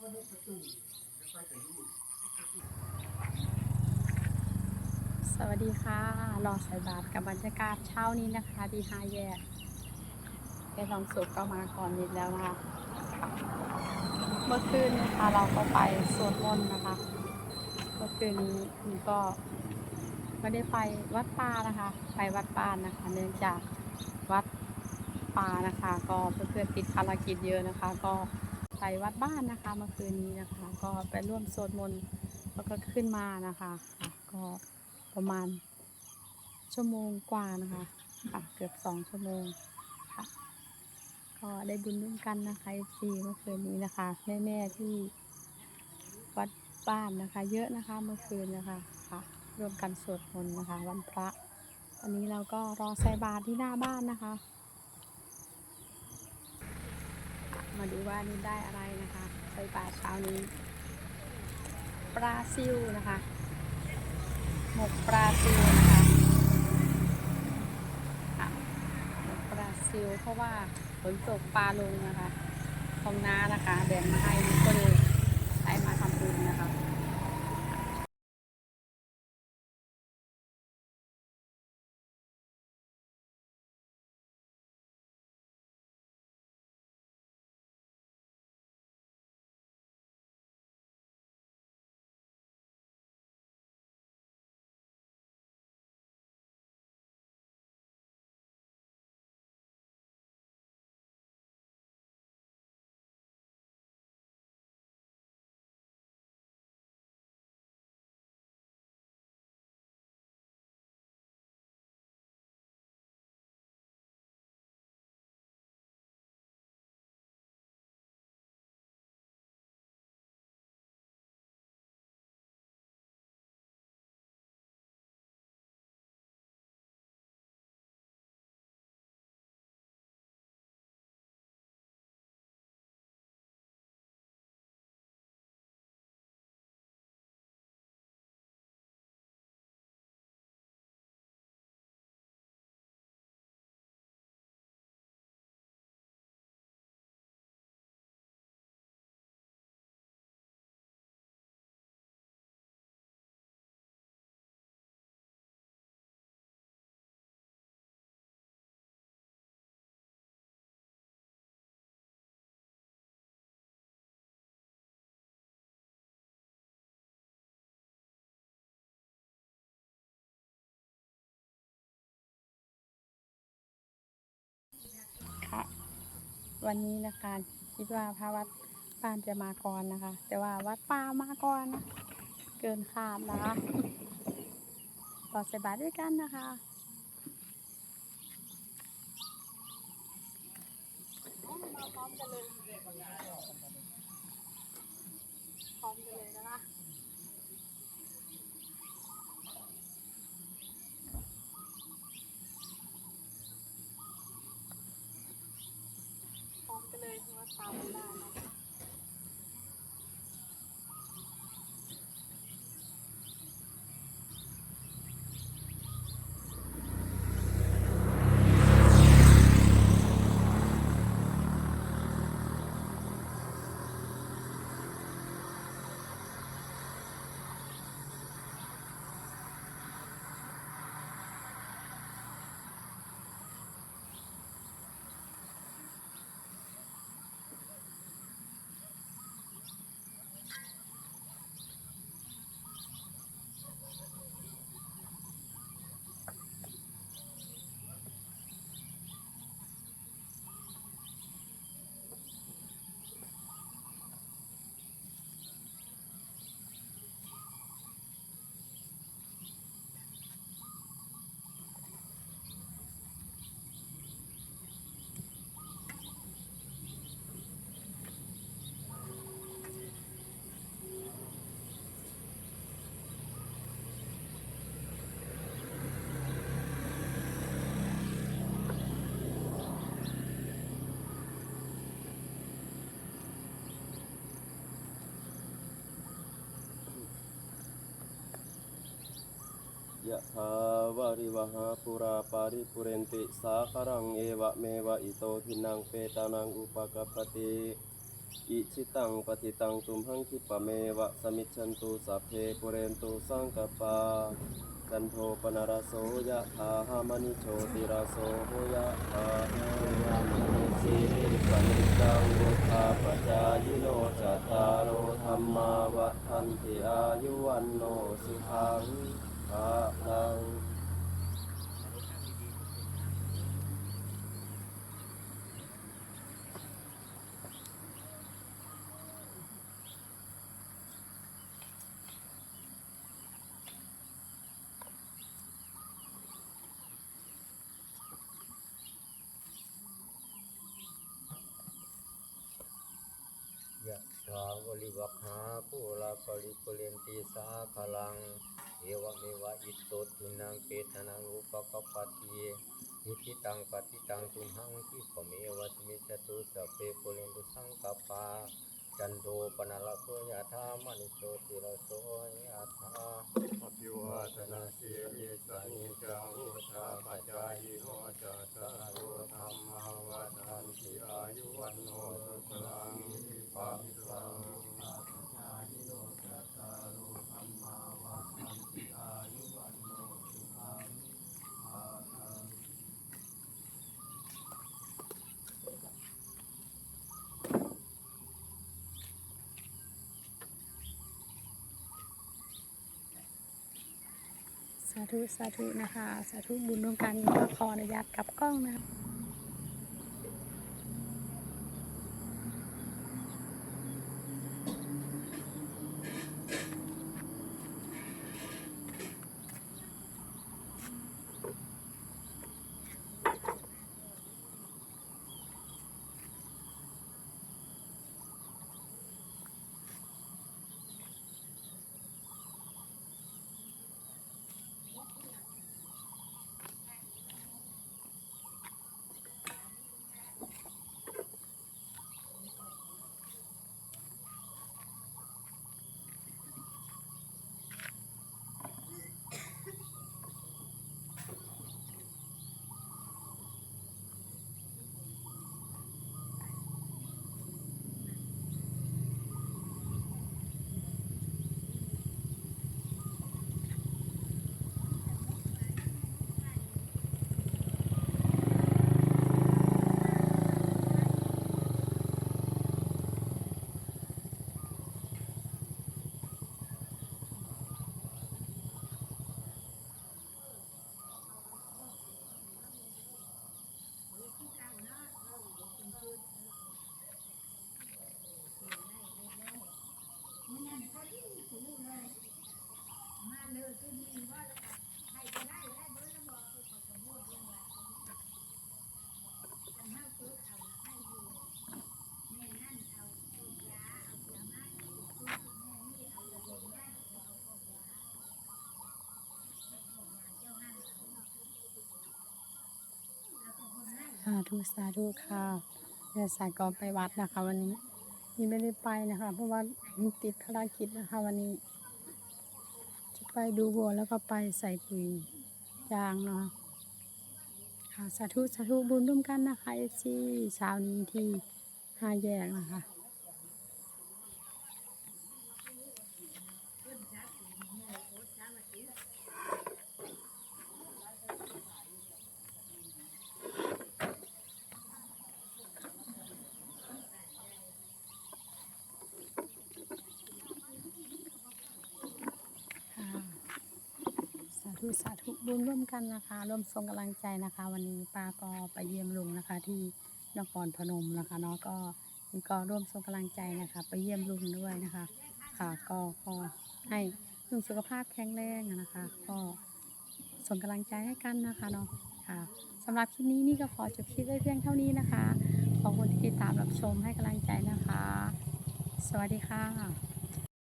สวัสดีค่ะรอใส่บาทกับบรรยากาศเช้านี้นะคะที่ห้าแยกแค่ลองสุกก็มาก่อนนิดแล้วนะคะ เมื่อคืนนะคะเราก็ไปสวดมนต์นะคะ เมื่อคืนนี้คุณก็ไม่ได้ไปวัดป่านะคะ ไปวัดป่านะคะ เนื่องจากวัดป่านะคะ ก็เพื่อนๆติดภารกิจเยอะนะคะ ก็ ไปวัดบ้านนะคะเมื่อคืนนี้นะคะ ก็ไปร่วมสวดมนต์แล้วก็ขึ้นมานะคะก็ประมาณชั่วโมงกว่านะคะค่ะเกือบสองชั่วโมงค่ะก็ได้บุญร่วมกันนะคะสี่เมื่อคืนนี้นะคะแม่ๆที่วัดบ้านนะคะ เยอะนะคะเมื่อคืนนะคะค่ะร่วมกันสวดมนต์นะคะ วันพระวันนี้เราก็รอใส่บาตรที่หน้าบ้านนะคะ มาดูว่านี่ได้อะไรนะคะใส่บาเช้านี้ ปลาซิวนะคะ หมกปลาซิวนะคะหมกปลาซิวเพราะว่าฝนตกปลาลงนะคะของน้านะคะแบ่งมาให้ก็เลยได้มาทำบุญนะคะ วันนี้นะคะคิดว่าพระวัดป้านจะมาก่อนนะคะ แต่ว่าวัดป่ามาก่อนนะเกินคาดนะคะต่อใส่บาตรด้วยกันนะคะพร้อมกันเลยพร้อมกันเลยนะคะพร้อมกันเลยเพราะว่าตามมันได้นะ ยะถาวาริวหาปุราปาริปุเรนติสาคารังเอวะเมวะอิโตทินังเปตานังอุปกัปติอิชิตังปฏิตังตุมหังคิปะเมวะสมิจฉันตุสัพเพปุเรนตุสังกปาจันโทปนารโสยะถาหามณิโชติรสโสโหยะถาหายามิสีสันจังวุธาปจายโนจัตตารโธรรมาวัฏันติอายุวันโนสุขัง ภาลังยะถาวริวัคหาภูราปริปุเรนติสาคลัง เอวะเมวะอิโตทินังเปตนังอุปกปติเยอิทิตังปฏิตังตุมหังคิปะเมวะสมิจตุสเพปุเรนตุสังกปาจันโทปนรสโสยะธามณิโชติรสโสยะธาอภิวาทนาสีลิสานิจังวุธาปัจจายโนจัตตารโอธรรมาวัฏันติอายุวันโนสุขังภาลัง สาธุสาธุนะคะ สาธุบุญร่วมกันก็ขออนุญาตกับกล้องนะคะ ธุสาธุค่ะเดี๋ยวสายก็ไปวัดนะคะ วันนี้นี่ไม่ได้ไปนะคะ เพราะว่าติดภารกิจนะคะ วันนี้ จะไปดูวัวแล้วก็ไปใส่ปุ๋ยยางเนาะค่ะสาธุสาธุบุญร่วมกันนะคะเอฟซีเช้านี้ที่ห้าแยกนะคะค่ะสา ธุสาธุบุญร่วมกันนะคะร่วมส่งกำลังใจนะคะ วันนี้ป้าก็ไปเยี่ยมลุงนะคะ ที่นครพนมนะคะเนาะก็ก็ร่วมส่งกำลังใจนะคะ ไปเยี่ยมลุงด้วยนะคะ ค่ะก็ขอให้ลุงสุขภาพแข็งแรงนะคะ ก็ส่งกำลังใจให้กันนะคะเนาะค่ะสำหรับคลิปนี้นี่ก็ขอจบคลิปไว้เพียงเท่านี้นะคะขอบคุณที่ติดตามรับชมให้กำลังใจนะคะ สวัสดีค่ะ